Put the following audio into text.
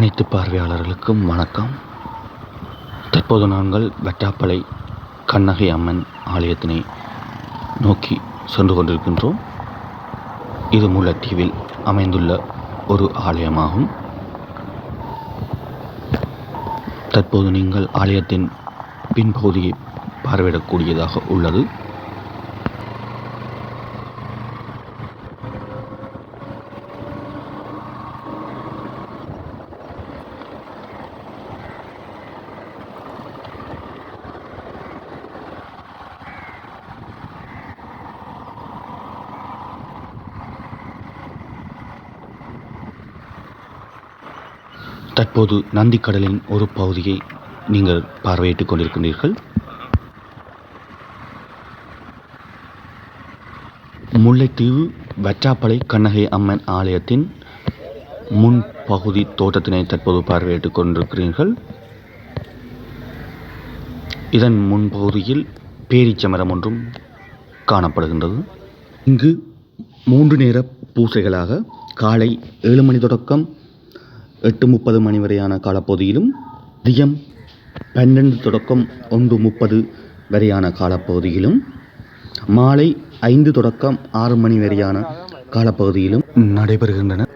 அனைத்து பார்வையாளர்களுக்கும் வணக்கம். தற்போது நாங்கள் வெட்டாப்பளை கண்ணகை அம்மன் ஆலயத்தினை நோக்கி சென்று கொண்டிருக்கின்றோம். இது முல்லைத்தீவில் அமைந்துள்ள ஒரு ஆலயமாகும். தற்போது நீங்கள் ஆலயத்தின் பின்பகுதியை பார்வையிடக்கூடியதாக உள்ளது. தற்போது நந்திக்கடலின் ஒரு பகுதியை நீங்கள் பார்வையிட்டுக் கொண்டிருக்கின்றீர்கள் முல்லைத்தீவு வற்றாப்பளை கண்ணகை அம்மன் ஆலயத்தின் முன்பகுதி தோட்டத்தினை தற்போது பார்வையிட்டுக் கொண்டிருக்கிறீர்கள். இதன் முன்பகுதியில் பேரீச்சமரம் ஒன்றும் காணப்படுகின்றது. இங்கு மூன்று நேர பூசைகளாக காலை ஏழு மணி தொடக்கம் எட்டு முப்பது மணி வரையான காலப்பகுதியிலும் தியம் பன்னெண்டு தொடக்கம் ஒன்று முப்பது வரையான காலப்பகுதியிலும் மாலை ஐந்து தொடக்கம் ஆறு மணி வரையான காலப்பகுதியிலும் நடைபெறுகின்றன